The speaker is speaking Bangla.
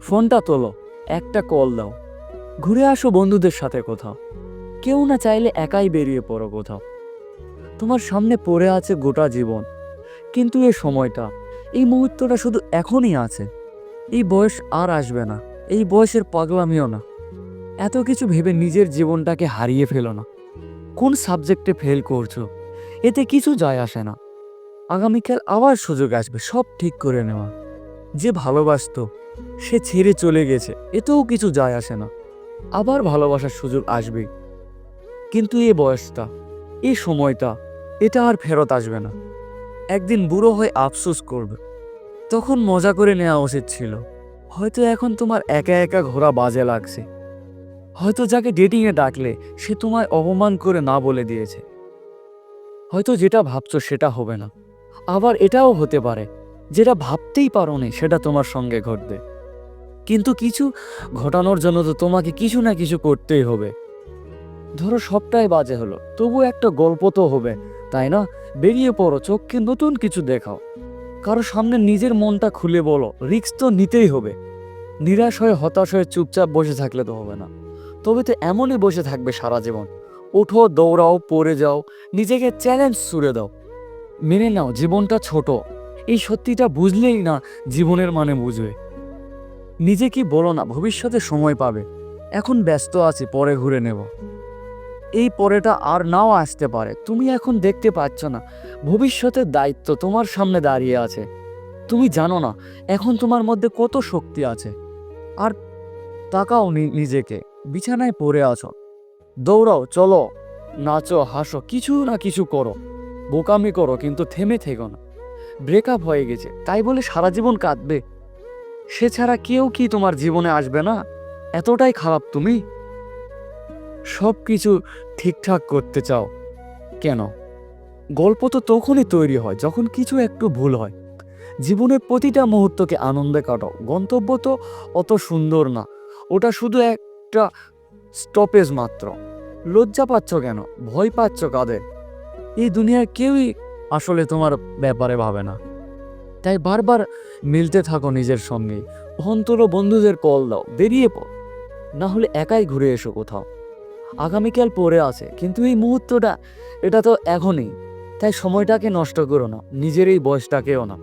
ফোনটা তোলো, একটা কল দাও। ঘুরে আসো বন্ধুদের সাথে কোথাও। কেউ না চাইলে একাই বেরিয়ে পড়ো কোথাও। তোমার সামনে পড়ে আছে গোটা জীবন। কিন্তু এ সময়টা, এই মুহূর্তটা শুধু এখনই আছে। এই বয়স আর আসবে না। এই বয়সের পাগলামিও না। এত কিছু ভেবে নিজের জীবনটাকে হারিয়ে ফেলো না। কোন সাবজেক্টে ফেল করছ? এতে কিছু যায় আসে না। আগামীকাল আবার সুযোগ আসবে, সব ঠিক করে নেওয়া যে ভালোবাসতো, সে ছেড়ে চলে গেছে, এতেও কিছু যায় আসে না। আবার ভালোবাসার সুযোগ আসবে। কিন্তু এ বয়সটা, এ সময়টা, এটা আর ফেরত আসবে না। একদিন বুড়ো হয়ে আফসোস করবে। তখন মজা করে নেওয়া উচিত ছিল। হয়তো এখন তোমার একা একা ঘোরা বাজে লাগছে। হয়তো যাকে ডেটিংয়ে ডাকলে, সে তোমায় অপমান করে না বলে দিয়েছে। হয়তো যেটা ভাবছ সেটা হবে না। আবার এটাও হতে পারে। যেটা ভাবতেই পারো নি সেটা তোমার সঙ্গে ঘটবে। কিন্তু কিছু ঘটানোর জন্য তো তোমাকে কিছু না কিছু করতেই হবে। ধরো সবটাই বাজে হলো, তবু একটা গল্প তো হবে, তাই না? বেরিয়ে পড়ো, চোখকে নতুন কিছু দেখাও। কারও সামনে নিজের মনটা খুলে বলো, রিস্ক তো নিতেই হবে। নিরাশ হয়ে, হতাশ হয়ে চুপচাপ বসে থাকলে তো হবে না। তবে তো এমনই বসে থাকবে সারা জীবন। ওঠো, দৌড়াও, পড়ে যাও, নিজেকে চ্যালেঞ্জ ছুড়ে দাও। মেনে নাও, জীবনটা ছোট। এই সত্যিটা বুঝলেই না জীবনের মানে বুঝবে। নিজে কি বলো না, ভবিষ্যতে সময় পাবে। এখন ব্যস্ত আছি, পরে ঘুরে নেব। এই পরেটা আর নাও আসতে পারে, তুমি এখন দেখতে পাচ্ছ না। ভবিষ্যতের দায়িত্ব তোমার সামনে দাঁড়িয়ে আছে। তুমি জানো না, এখন তোমার মধ্যে কত শক্তি আছে। আর তাকাও নিজেকে। বিছানায় পড়ে আছো। দৌড়াও, চলো। নাচো, হাসো, কিছু না কিছু করো। বোকামি করো, কিন্তু থেমে থেকো না। ব্রেকআপ হয়ে গেছে। তাই বলে সারা জীবন কাঁদবে। সে ছাড়া কেউ কি তোমার জীবনে আসবে না? এতটাই খারাপ তুমি? সব কিছু ঠিকঠাক করতে চাও। কেন? গল্প তো তখনই তৈরি হয় যখন কিছু একটু ভুল হয়। জীবনের প্রতিটা মুহূর্তকে আনন্দে কাটাও। গন্তব্য তো অত সুন্দর না। ওটা শুধু একটা স্টপেজ মাত্র। লজ্জা পাচ্ছ কেন? ভয় পাচ্ছ কাদের? এই দুনিয়ার কেউই আসলে তোমার ব্যাপারে ভাবে না। তাই বারবার মিলতে থাকো নিজের সঙ্গে। অন্তর বন্ধুদের কল দাও, বেরিয়ে পড়। না হলে একাই ঘুরে এসো কোথাও। আগামীকাল পরে আছে, কিন্তু এই মুহূর্তটা, এটা তো এখনই। তাই সময়টাকে নষ্ট করো না, নিজের এই বয়সটাকেও না।